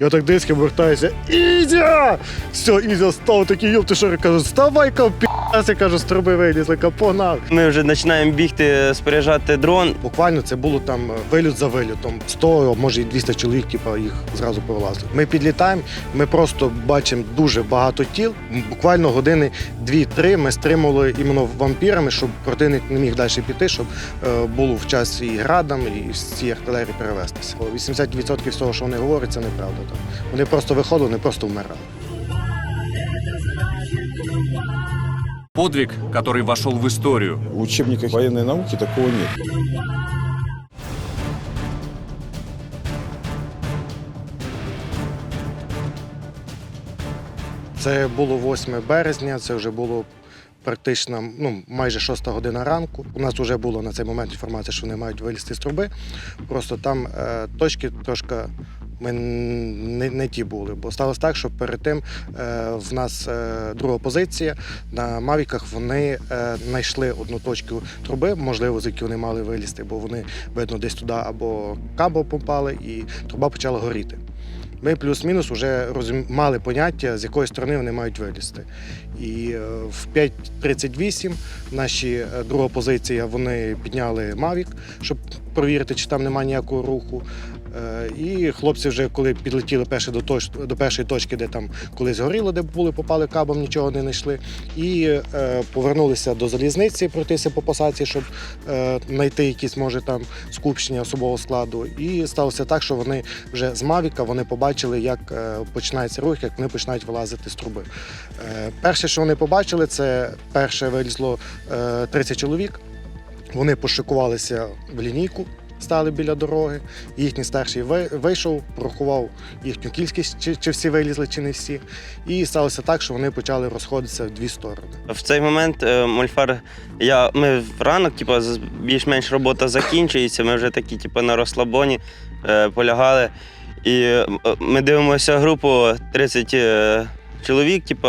Я так диски обертаюся. Ізя! Все, Ізя став такий, йоп, ти що я кажу, вставай, я кажу, з труби вилізли, ка. Ми вже починаємо бігти, споряджати дрон. Буквально це було там виліт за вилітом. 100, може і 200 чоловік, типу, їх зразу повилазили. Ми підлітаємо, ми просто бачимо дуже багато тіл. Буквально години 2-3 ми стримували іменно вампірами, щоб противник не міг далі піти, щоб е, було в час і градам, і цієї артилерії перевестися. 80% всього, що вони говорять, це неправда. Так. Вони просто виходили, вони просто вмирали. Подвиг, который вошел в историю. В учебниках военной науки такого нет. Це було 8 березня, це вже було практично ну, майже 6 година ранку. У нас вже було на цей момент інформація, що вони мають вилізти з труби. Просто там е, точки трошки ми не, не ті були. Бо сталося так, що перед тим е, в нас е, друга позиція. На Мавіках вони е, знайшли одну точку труби, можливо, з якої вони мали вилізти, бо вони, видно, десь туди або кабо попали, і труба почала горіти. Ми плюс-мінус вже розум... мали поняття, з якої сторони вони мають вилізти. І е, в 5.38 наші е, друга позиція вони підняли Мавік, щоб провірити, чи там немає ніякого руху. Е, І хлопці вже коли підлетіли перші до, точ... до першої точки, де там колись горіло, де були, попали кабом, нічого не знайшли. І е, повернулися до залізниці, пройтися по посадці, щоб е, знайти якісь, може, там скупчення особового складу. І сталося так, що вони вже з Мавіка вони побачили, як е, починається рух, як вони починають вилазити з труби. Е, Перше, що вони побачили, це перше вилізло е, 30 чоловік. Вони пошикувалися в лінійку, стали біля дороги. Їхній старший вийшов, порахував їхню кількість, чи, чи всі вилізли, чи не всі. І сталося так, що вони почали розходитися в дві сторони. В цей момент е, Мольфар, я, ми в ранок, типу, більш-менш робота закінчується. Ми вже такі, типу, на розслабоні е, полягали. І е, ми дивимося групу 30 е, чоловік, типу,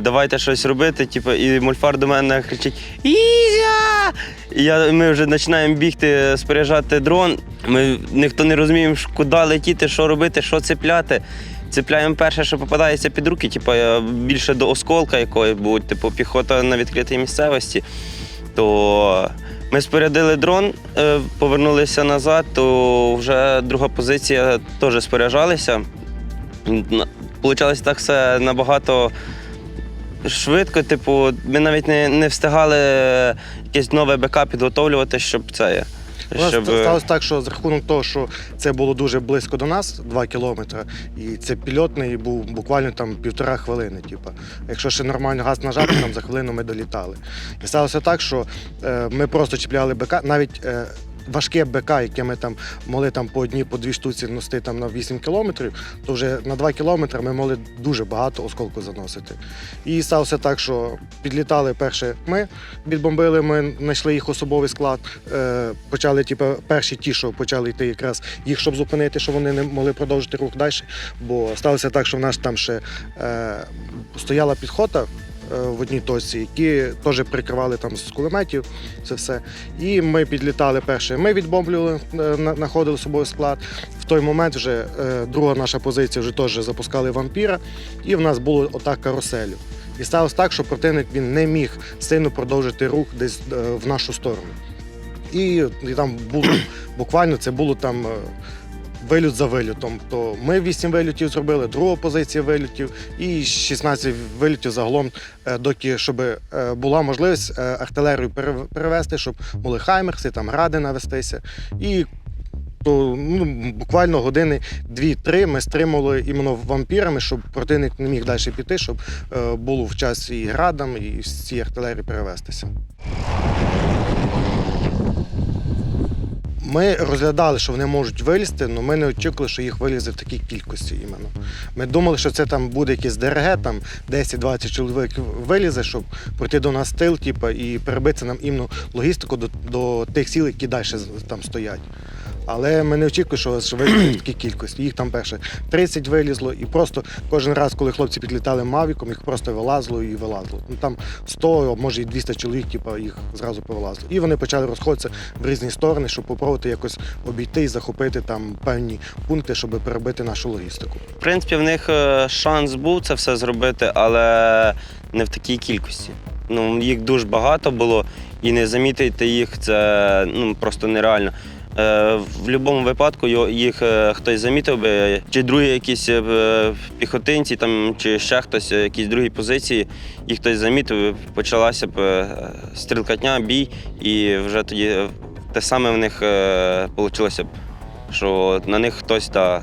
давайте щось робити. Типу, і Мольфар до мене кричить: Ізя! І я, ми вже починаємо бігти, споряджати дрон. Ми ніхто не розуміємо, куди летіти, що робити, що цепляти. Цепляємо перше, що попадається під руки, типу, е, більше до осколка якої будь, типу, піхота на відкритій місцевості. То ми спорядили дрон, е, повернулися назад, то вже друга позиція теж споряджалися. Получалось так все набагато швидко. Типу, ми навіть не, не встигали якесь нове БК підготовлювати, щоб це. У нас Щоб... сталося так, що за рахунок того, що це було дуже близько до нас, 2 кілометри, і це пільотний був буквально там півтора хвилини. Типу. Якщо ще нормально газ нажати, там за хвилину ми долітали. І сталося так, що е, ми просто чіпляли БК, навіть. Е, Важке БК, яке ми там могли там по одній, по дві штуці носити там на 8 кілометрів, то вже на 2 кілометри ми могли дуже багато осколку заносити. І сталося так, що підлітали перше ми, відбомбили, ми знайшли їх особовий склад, е, почали, типу, перші ті, що почали йти якраз їх, щоб зупинити, щоб вони не могли продовжити рух далі. Бо сталося так, що в нас там ще е, стояла підхота. Е, В одній точці, які теж прикривали там з кулеметів, це все. І ми підлітали перше. Ми відбомблювали, е, на- знаходили собою склад. В той момент вже е, друга наша позиція вже теж запускали вампіра, і в нас було отак каруселю. І сталося так, що противник він не міг сильно продовжити рух десь в нашу сторону. І, і там було буквально це було там. Виліт за вилітом. То ми 8 вилітів зробили, друга позиція вилітів і 16 вилітів загалом, е, доки щоб е, була можливість е, артилерію пере- перевести, щоб могли хаймерси, там гради навестися. І то ну, буквально години 2-3 ми стримували іменно вампірами, щоб противник не міг далі піти, щоб е, було в час і градам, і цієї артилерії перевестися. Ми розглядали, що вони можуть вилізти, але ми не очікували, що їх вилізе в такій кількості іменно. Ми думали, що це там буде якесь ДРГ, там 10-20 чоловік вилізе, щоб пройти до нас тил, типу, і перебити нам іменно логістику до, до тих сіл, які далі там стоять. Але ми не очікуємо, що, що в такій кількості. Їх там перше 30 вилізло, і просто кожен раз, коли хлопці підлітали мавіком, їх просто вилазило і вилазило. Ну там 100, може і 200 чоловік, типу, їх зразу повилазило. І вони почали розходитися в різні сторони, щоб попробувати якось обійти і захопити там певні пункти, щоб перебити нашу логістику. В принципі, в них е, шанс був це все зробити, але не в такій кількості. Ну, їх дуже багато було, і не замітити їх це ну, просто нереально. Е, в будь-якому випадку їх е, хтось замітив би, чи другі якісь е, піхотинці, там, чи ще хтось, якісь другі позиції, їх хтось замітив, почалася б стрілкатня, бій, і вже тоді те саме в них вийшло б, що на них хтось та,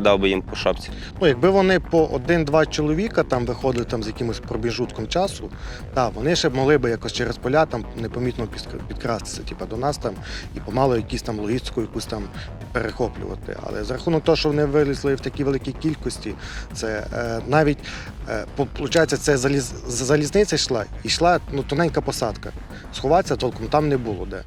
дав би їм по шапці. Ну, якби вони по один-два чоловіка там виходили там з якимось проміжутком часу, та, вони ще б могли би якось через поля там непомітно підкрастися, типу, до нас там і помало якісь там логістику якусь там перехоплювати. Але за рахунок того, що вони вилізли в такій великій кількості, це е, навіть получається, це заліз, залізниця йшла, і йшла ну, тоненька посадка. Сховатися толком там не було де.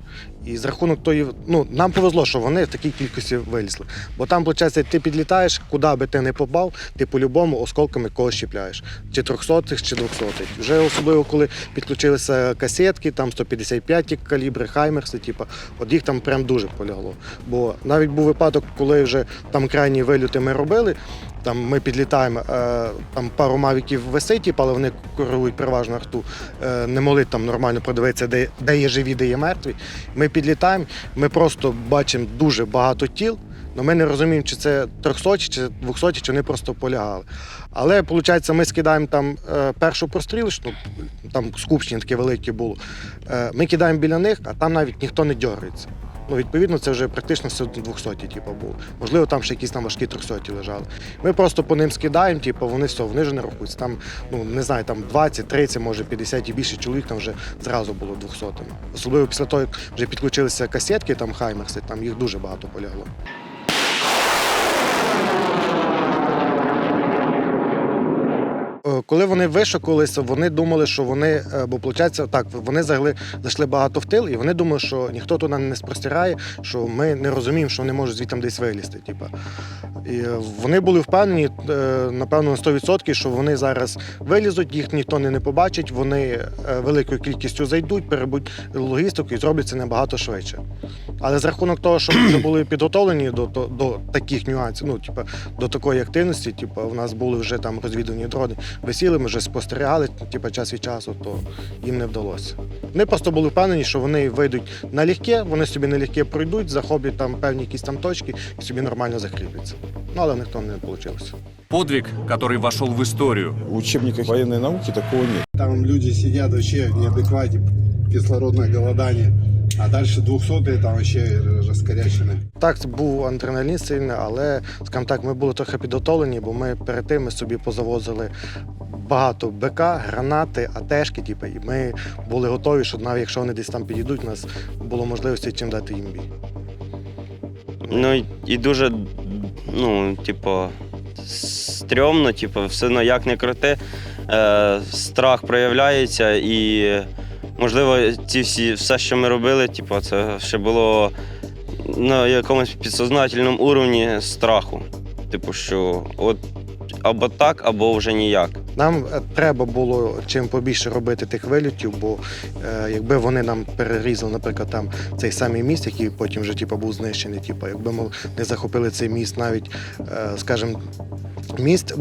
І з рахунок тої, ну нам повезло, що вони в такій кількості вилізли. Бо там, виходить, ти підлітаєш, куди би ти не попав, ти по-любому осколками когось чіпляєш. Чи 300 чи 200 Вже особливо, коли підключилися касетки, там 155 калібри, хаймерси, типу, от їх там прям дуже полягло. Бо навіть був випадок, коли вже там крайні вильоти ми робили. Там ми підлітаємо, е, там пару мавіків висить, типу, але вони керують переважно арту. Е, не могли там нормально подивитися, де, де є живі, де є мертві. Ми підлітаємо, ми просто бачимо дуже багато тіл. але ми не розуміємо, чи це 300, чи 200, чи вони просто полягали. Але виходить, ми скидаємо там е, першу прострілочну, там скупчення таке велике було. Ми кидаємо біля них, а там навіть ніхто не дергається. Ну, відповідно, це вже практично все 200, типу, було. Можливо, там ще якісь там важкі 300 лежали. Ми просто по ним скидаємо, типу, вони все, вони вже не рахуються. Там, ну не знаю, там 20, 30, може 50 і більше чоловік там вже зразу було 200. Особливо після того, як вже підключилися касетки, там хаймерси, там їх дуже багато полягло. Коли вони вишукувалися, вони думали, що вони, е, бо виходить, так, вони зайшли, зайшли багато в тил, і вони думали, що ніхто туди не спростирає, що ми не розуміємо, що вони можуть звідти десь вилізти. Типу. І е, вони були впевнені, е, напевно, на 100%, що вони зараз вилізуть, їх ніхто не, побачить, вони великою кількістю зайдуть, перебудуть логістику і зроблять це набагато швидше. Але з рахунок того, що ми були підготовлені до, до, до таких нюансів, ну, типу, до такої активності, типу, у нас були вже там розвідувані дрони, висіли, ми вже спостерігали, типу, час від часу, то їм не вдалося. Вони просто були впевнені, що вони вийдуть налегке, вони собі налегке пройдуть, захоплять там певні якісь там точки і собі нормально закріпляться. Ну, але в них то не вийшло. Подвиг, который вошел в историю. В учебниках военной науки такого нет. Там люди сидят вообще в неадеквате, кислородное голодание. А дальше 200 там вообще раскорячены. Так, це був адреналін сильний, але, скажімо так, ми були трохи підготовлені, бо ми перед тим ми собі позавозили багато БК, гранати, АТшки, типу, і ми були готові, що навіть якщо вони десь там підійдуть, у нас було можливості чим дати їм бій. Ну і- і дуже, ну, типу, стрьомно, типу, все одно як не крути, е, страх проявляється і, можливо, ці всі, все, що ми робили, типу, це ще було на якомусь підсознательному уровні страху. Типу, що от або так, або вже ніяк. Нам е, треба було чим побільше робити тих вильотів, бо е, якби вони нам перерізали, наприклад, там цей самий міст, який потім вже типу, був знищений, типу, якби ми не захопили цей міст, навіть, е, скажімо, міст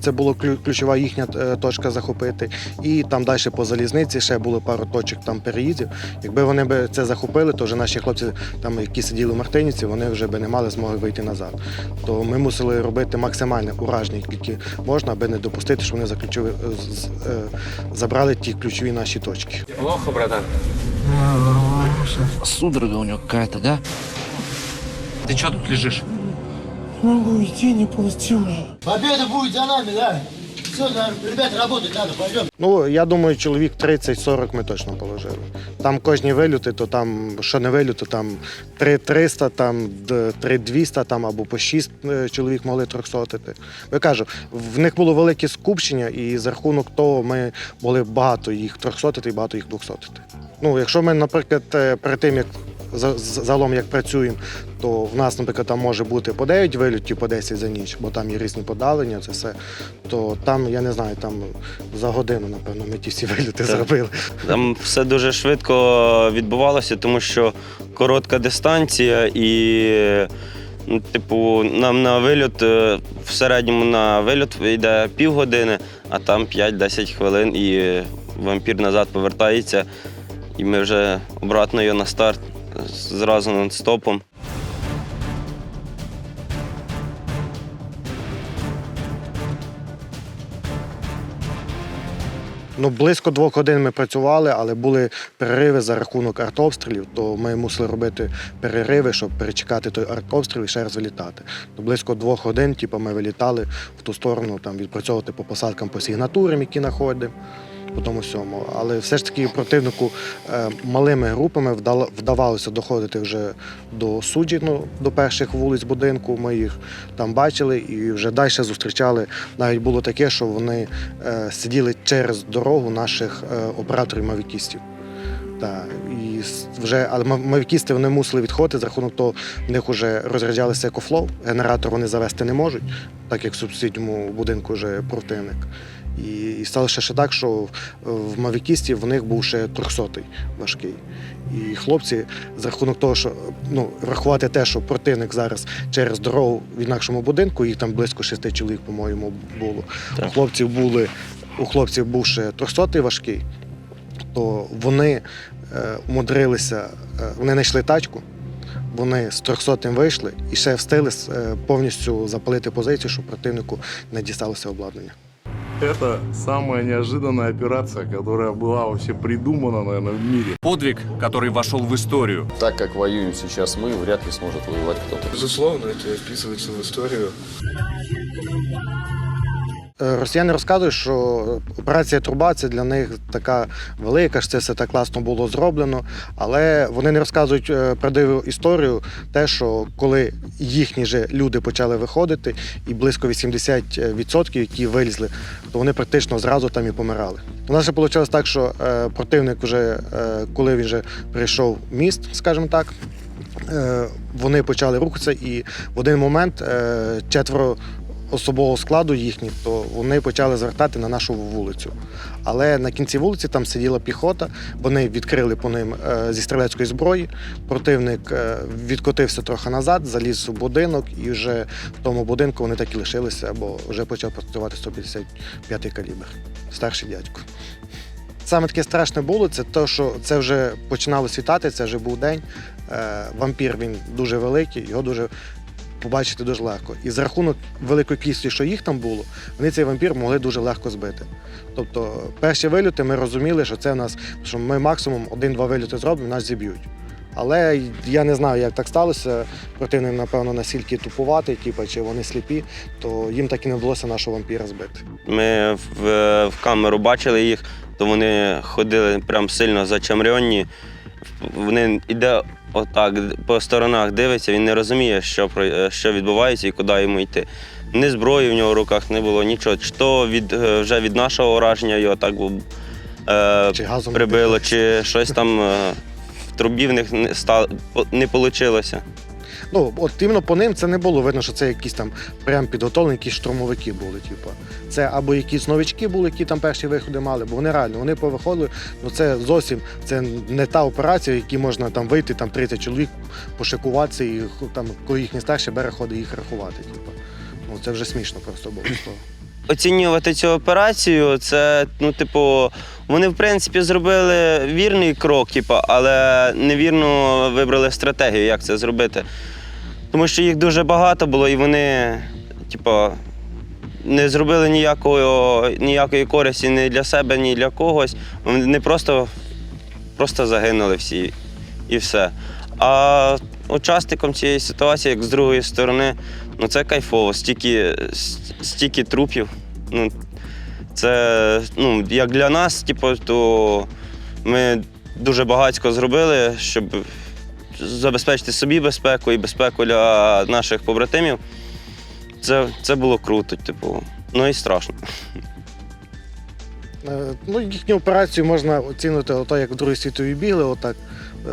це була ключова їхня точка захопити. І там далі по залізниці ще було пару точок там переїздів. Якби вони б це захопили, то вже наші хлопці, там, які сиділи в Мартинівці, вони вже би не мали змоги вийти назад. То ми мусили робити максимально уражні, скільки можна, аби не допустити, що вони заключили, з- з- е, забрали ті ключові наші точки. Судорога у него какая-то, да? Ты что тут лежишь? Победа будет за нами, да. Ну, я думаю, чоловік 30-40 ми точно положили. Там кожні вилюти, то там, що не вилюти, там 3-300, там 3-200, там або по 6 е, чоловік могли трьохсотити. Я кажу, в них було велике скупчення, і за рахунок того ми могли багато їх трьохсотити і багато їх двохсотити. Ну, якщо ми, наприклад, е, перед тим, як загалом як працюємо, то в нас, наприклад, там може бути по 9 вильотів, по 10 за ніч, бо там є різні подалення, це все. То там, я не знаю, там за годину, напевно, ми ті всі вильоти зробили. Там все дуже швидко відбувалося, тому що коротка дистанція і, ну, типу, нам на вильот е, в середньому на вильот йде півгодини, а там 5-10 хвилин і вампір назад повертається. І ми вже обратно його на старт зразу нон-стопом. Ну, близько двох годин ми працювали, але були перериви за рахунок артобстрілів, то ми мусили робити перериви, щоб перечекати той артобстріл і ще раз вилітати. То близько двох годин, типу, ми вилітали в ту сторону, там відпрацьовувати по посадкам по сигнатурам, які знаходимо. По тому всьому. Але все ж таки противнику е, малими групами вдавалося доходити вже до суджі, ну, до перших вулиць будинку. Ми їх там бачили і вже далі зустрічали. Навіть було таке, що вони е, сиділи через дорогу наших е, операторів мавікістів. Так, і вже, але мав- мавікісти вони мусили відходити за рахунок того, в них вже розряджалися екофлоу, генератор вони завести не можуть, так як в сусідньому будинку вже противник. І, і сталося ще так, що в, в мавікістів в них був ще 300 важкий. І хлопці, за рахунок того, що ну, рахувати те, що противник зараз через дорогу в інакшому будинку, їх там близько шести чоловік, по-моєму, було. Так. У хлопців були, у хлопців був ще 300 важкий, то вони е, умудрилися, е, вони знайшли тачку, вони з 300 вийшли і ще встигли е, повністю запалити позицію, щоб противнику не дісталося обладнання. Это самая неожиданная операция, которая была вообще придумана, наверное, в мире. Подвиг, который вошел в историю. Так как воюем сейчас мы, вряд ли сможет воевать кто-то. Безусловно, это вписывается в историю. Е, Росіяни розказують, що операція Труба це для них така велика, що це все так класно було зроблено. Але вони не розказують е, правдиву історію, те, що коли їхні же люди почали виходити, і близько 80%, які вилізли, то вони практично зразу там і помирали. У нас ще вийшло так, що е, противник вже, коли він вже прийшов в міст, скажімо так. Вони почали рухатися, і в один момент четверо особового складу їхніх, то вони почали звертати на нашу вулицю. Але на кінці вулиці там сиділа піхота, вони відкрили по ним е, зі стрілецької зброї. Противник е, відкотився трохи назад, заліз у будинок, і вже в тому будинку вони так і лишилися, бо вже почав працювати 155-й калібр. Старший дядько. Саме таке страшне було, це те, що це вже починало світати, це вже був день. Е, Вампір він дуже великий, його дуже побачити дуже легко. І за рахунок великої кількості, що їх там було, вони цей вампір могли дуже легко збити. Тобто, перші вильоти ми розуміли, що це в нас, що ми максимум один-два вильоти зробимо, нас зіб'ють. Але я не знаю, як так сталося. Противник, напевно, настільки тупуватий, типу, чи вони сліпі, то їм так і не вдалося нашого вампіра збити. Ми в, в камеру бачили їх, то вони ходили прям сильно зачамрьонні. Вони йде отак по сторонах дивиться, він не розуміє, що, що відбувається і куди йому йти. Ні зброї в нього в руках не було, нічого. Чи то від, е, вже від нашого ураження його так е, Чи прибило, чи щось там е, в трубі в них не, стало, не вийшло. Ну, от іменно по ним це не було видно, що це якісь там прям підготовлені, якісь штурмовики були. Типу. Це або якісь новички були, які там перші виходи мали, бо вони реально вони повиходили. Ну це зовсім це не та операція, в якій можна там вийти, там 30 чоловік, пошикуватися і там, коли їхні старші бере ходи їх рахувати. Типу. Ну це вже смішно просто було. оцінювати цю операцію, це, ну, типу, вони, в принципі, зробили вірний крок, типу, але невірно вибрали стратегію, як це зробити. Тому що їх дуже багато було, і вони, типу, не зробили ніякої, ніякої користі ні для себе, ні для когось. Вони просто, просто загинули всі і все. А учасником цієї ситуації, як з другої сторони, ну це кайфово, стільки, стільки трупів. Ну, це ну, як для нас, типу, то ми дуже багатько зробили, щоб забезпечити собі безпеку і безпеку для наших побратимів. Це, це було круто, типу, ну і страшно. Е, Ну, їхню операцію можна оцінити ото, як в Другій світовій бігли, отак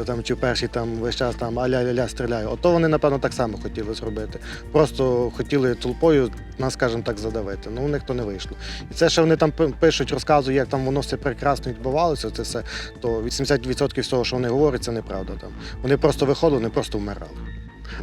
там, чи в першій там весь час там аля-ля-ля стріляю. Ото вони, напевно, так само хотіли зробити. Просто хотіли толпою нас, скажімо так, задавити. Ну, у них то не вийшло. І це, що вони там пишуть, розказують, як там воно все прекрасно відбувалося, це все, то 80% всього, що вони говорять, це неправда. Там. Вони просто виходили, вони просто вмирали.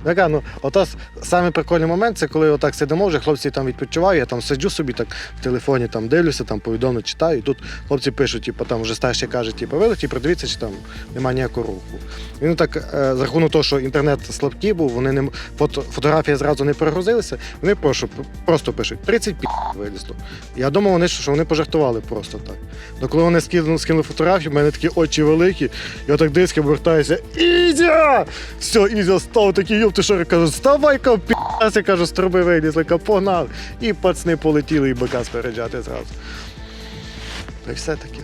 Така, ну, ото с- самий прикольний момент, це коли отак сидимо, вже хлопці там відпочивають, я там сиджу собі так в телефоні, там дивлюся, там повідомлення читаю, і тут хлопці пишуть, типу, там вже старші кажуть, типу, вилеті, продивіться, чи там немає ніякого руху. Він так, е, за рахунок того, що інтернет слабкий був, вони не фото, фотографії зразу не перегрузилися, вони просто, просто пишуть 30 пі вилізло. Я думав, вони, що вони пожартували просто так. Ну коли вони скинули, скинули фотографію, в мене такі очі великі, я так диски повертаюся. Ізя! Все, Ізя став такий, йоп, ти що, кажу, вставай, ка, я кажу, з труби вилізли, погнали. І пацани полетіли, і бика спереджати зразу. І все таке.